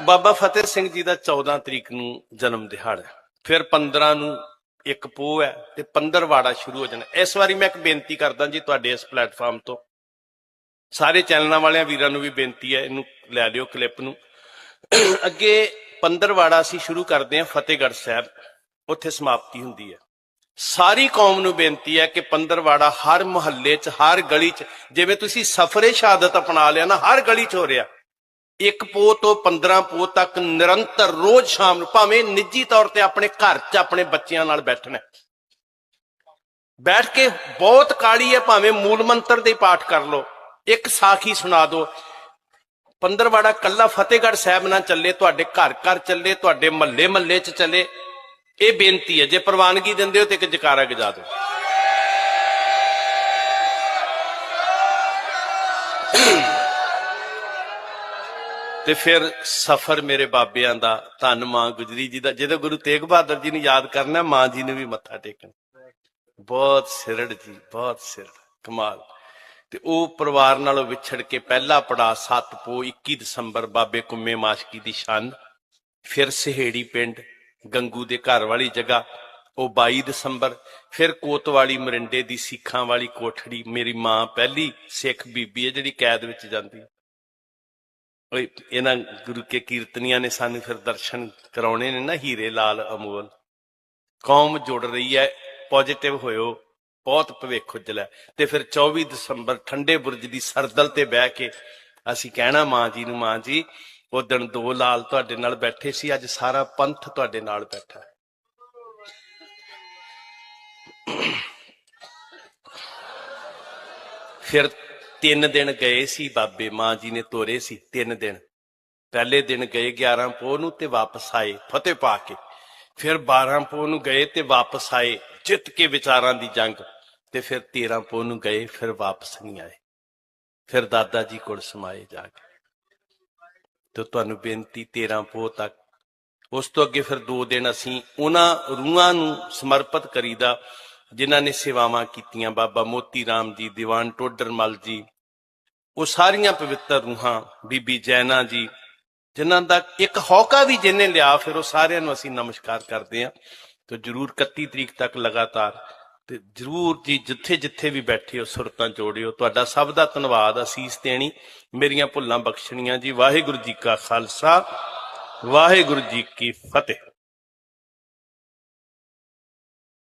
ਬਾਬਾ ਫਤਿਹ ਸਿੰਘ ਜੀ ਦਾ 14 ਤਰੀਕ ਨੂੰ ਜਨਮ ਦਿਹਾੜਾ ਫਿਰ 15 ਨੂੰ ਇੱਕ ਪੋਹ ਹੈ ਤੇ 15 ਵਾੜਾ ਸ਼ੁਰੂ ਹੋ ਜਾਣਾ ਇਸ ਵਾਰੀ ਮੈਂ ਇੱਕ ਬੇਨਤੀ ਕਰਦਾ ਜੀ ਤੁਹਾਡੇ ਇਸ ਪਲੇਟਫਾਰਮ ਤੋਂ। ਸਾਰੇ ਚੈਨਲਾਂ ਵਾਲਿਆਂ ਵੀਰਾਂ ਨੂੰ ਵੀ ਬੇਨਤੀ ਹੈ, ਇਹਨੂੰ ਲੈ ਲਿਓ ਕਲਿੱਪ ਨੂੰ। ਅੱਗੇ 15 ਵਾੜਾ ਅਸੀਂ ਸ਼ੁਰੂ ਕਰਦੇ ਹਾਂ, ਫਤਿਹਗੜ੍ਹ ਸਾਹਿਬ। ਉੱਥੇ ਸਮਾਪਤੀ ਹੁੰਦੀ ਹੈ। ਸਾਰੀ ਕੌਮ ਨੂੰ ਬੇਨਤੀ ਹੈ ਕਿ ਪੰਦਰਵਾੜਾ ਹਰ ਮੁਹੱਲੇ 'ਚ, ਹਰ ਗਲੀ 'ਚ, ਜਿਵੇਂ ਤੁਸੀਂ ਸਫਰੇ ਸ਼ਹਾਦਤ ਅਪਣਾ ਲਿਆ ਨਾ, ਹਰ ਗਲੀ 'ਚ ਹੋ ਰਿਹਾ। ਇੱਕ ਪੋ ਤੋਂ 15 ਪੋ ਤੱਕ ਨਿਰੰਤਰ ਰੋਜ਼ ਸ਼ਾਮ ਨੂੰ ਭਾਵੇਂ ਨਿੱਜੀ ਤੌਰ ਤੇ ਆਪਣੇ ਘਰ 'ਚ ਆਪਣੇ ਬੱਚਿਆਂ ਨਾਲ ਬੈਠਣਾ ਬੈਠ ਕੇ ਬਹੁਤ ਕਾਲੀ ਹੈ, ਭਾਵੇਂ ਮੂਲ ਮੰਤਰ ਦੇ ਪਾਠ ਕਰ ਲਓ। ਇੱਕ ਸਾਖੀ ਸੁਣਾ ਦਿਓ। ਪੰਦਰਵਾੜਾ ਕੱਲਾ ਫਤਿਹਗੜ੍ਹ ਸਾਹਿਬ ਨਾਲ ਚੱਲੇ, ਤੁਹਾਡੇ ਘਰ ਘਰ ਚੱਲੇ, ਤੁਹਾਡੇ ਮਹੱਲੇ ਮਹੱਲੇ 'ਚ ਚੱਲੇ। ਇਹ ਬੇਨਤੀ ਹੈ, ਜੇ ਪ੍ਰਵਾਨਗੀ ਦਿੰਦੇ ਹੋ ਤੇ ਇੱਕ ਜਕਾਰਾ ਗਜਾ ਦਿਓ। ਤੇ ਫਿਰ ਸਫਰ ਮੇਰੇ ਬਾਬਿਆਂ ਦਾ, ਧੰਨ ਮਾਂ ਗੁਜਰੀ ਜੀ ਦਾ। ਜਦੋਂ ਗੁਰੂ ਤੇਗ ਬਹਾਦਰ ਜੀ ਨੂੰ ਯਾਦ ਕਰਨਾ, ਮਾਂ ਜੀ ਨੂੰ ਵੀ ਮੱਥਾ ਟੇਕਣਾ। ਬਹੁਤ ਸਿਰੜ ਜੀ, ਬਹੁਤ ਸਿਰੜ, ਕਮਾਲ। ਤੇ ਉਹ ਪਰਿਵਾਰ ਨਾਲੋਂ ਵਿਛੜ ਕੇ ਪਹਿਲਾ ਪੜਾ 7 ਪੋ 21 ਦਸੰਬਰ ਬਾਬੇ ਕੁੰਮੇ ਮਾਸ਼ਕੀ ਦੀ ਸ਼ਾਨ ਫਿਰ ਸਹੇੜੀ ਪਿੰਡ, ਗੰਗੂ ਦੇ ਘਰ ਵਾਲੀ ਜਗ੍ਹਾ, ਉਹ 22 ਦਸੰਬਰ, ਫਿਰ ਕੋਤਵਾਲੀ ਮਰਿੰਡੇ ਦੀ ਸਿੱਖਾਂ ਵਾਲੀ ਕੋਠੜੀ, ਮੇਰੀ ਮਾਂ ਪਹਿਲੀ ਸਿੱਖ ਬੀਬੀ ਹੈ ਜਿਹੜੀ ਕੈਦ ਵਿੱਚ ਜਾਂਦੀ। ਓਏ, ਇਹਨਾਂ ਗੁਰੂ ਕੇ ਕੀਰਤਨੀਆਂ ਨੇ ਸਾਨੂੰ ਫਿਰ ਦਰਸ਼ਨ ਕਰਾਉਣੇ ਨੇ ਨਾ ਹੀਰੇ ਲਾਲ ਅਮੋਲ। ਕੌਮ ਜੁੜ ਰਹੀ ਹੈ ਪੋਜੀਟਿਵ ਹੋਇਓ, ਬਹੁਤ ਭਵਿੱਖ ਉਜਲਾ ਤੇ ਫਿਰ 24 ਦਸੰਬਰ ਠੰਡੇ ਬੁਰਜ ਦੀ ਸਰਦਲ ਤੇ ਬਹਿ ਕੇ ਅਸੀਂ ਕਹਿਣਾ, ਮਾਂ ਜੀ ਨੂੰ, ਮਾਂ ਜੀ, ਉਹ ਦਿਨ ਦੋ ਲਾਲ ਤੁਹਾਡੇ ਨਾਲ ਬੈਠੇ ਸੀ, ਅੱਜ ਸਾਰਾ ਪੰਥ ਤੁਹਾਡੇ ਨਾਲ ਬੈਠਾ ਹੈ। ਫਿਰ ਤਿੰਨ ਦਿਨ ਗਏ ਸੀ ਬਾਬੇ ਮਾਂ ਜੀ ਨੇ ਤੋਰੇ ਸੀ ਤਿੰਨ ਦਿਨ। ਪਹਿਲੇ ਦਿਨ ਗਏ 11 ਪੋਹ ਨੂੰ ਤੇ ਵਾਪਸ ਆਏ ਫਤਿਹ ਪਾ ਕੇ। ਫਿਰ 12 ਪੋਹ ਨੂੰ ਗਏ ਤੇ ਵਾਪਸ ਆਏ ਜਿੱਤ ਕੇ ਵਿਚਾਰਾਂ ਦੀ ਜੰਗ। ਤੇ ਫਿਰ 13 ਪੋਹ ਨੂੰ ਗਏ, ਫਿਰ ਵਾਪਸ ਨਹੀਂ ਆਏ। ਫਿਰ ਦਾਦਾ ਜੀ ਕੋਲ ਸਮਾਏ ਜਾ ਕੇ। ਤੇ ਤੁਹਾਨੂੰ ਬੇਨਤੀ 13 ਪੋਹ ਤੱਕ। ਉਸ ਤੋਂ ਅੱਗੇ ਫਿਰ 2 ਦਿਨ ਅਸੀਂ ਉਹਨਾਂ ਰੂਹਾਂ ਨੂੰ ਸਮਰਪਿਤ ਕਰੀਦਾ, ਜਿਨ੍ਹਾਂ ਨੇ ਸੇਵਾਵਾਂ ਕੀਤੀਆਂ। ਬਾਬਾ ਮੋਤੀ ਰਾਮ ਜੀ, ਦੀਵਾਨ ਟੋਡਰਮਲ ਜੀ ਉਹ ਸਾਰੀਆਂ ਪਵਿੱਤਰ ਰੂਹਾਂ ਬੀਬੀ ਜੈਨਾ ਜੀ, ਜਿਨ੍ਹਾਂ ਦਾ ਇੱਕ ਹੌਕਾ ਵੀ ਜਿਹਨੇ ਲਿਆ, ਫਿਰ ਉਹ ਸਾਰਿਆਂ ਨੂੰ ਅਸੀਂ ਨਮਸਕਾਰ ਕਰਦੇ ਹਾਂ। ਤੇ ਜਰੂਰ 31 ਤਰੀਕ ਤੱਕ ਲਗਾਤਾਰ ਤੇ ਜਰੂਰ ਜੀ ਜਿੱਥੇ ਜਿੱਥੇ ਵੀ ਬੈਠੇ ਹੋ, ਸੁਰਤਾਂ ਜੋੜਿਓ। ਤੁਹਾਡਾ ਸਭ ਦਾ ਧੰਨਵਾਦ, ਅਸੀਸ ਦੇਣੀ। ਮੇਰੀਆਂ ਭੁੱਲਾਂ ਬਖਸ਼ਣੀਆਂ ਜੀ। ਵਾਹਿਗੁਰੂ ਜੀ ਕਾ ਖਾਲਸਾ, ਵਾਹਿਗੁਰੂ ਜੀ ਕੀ ਫਤਿਹ।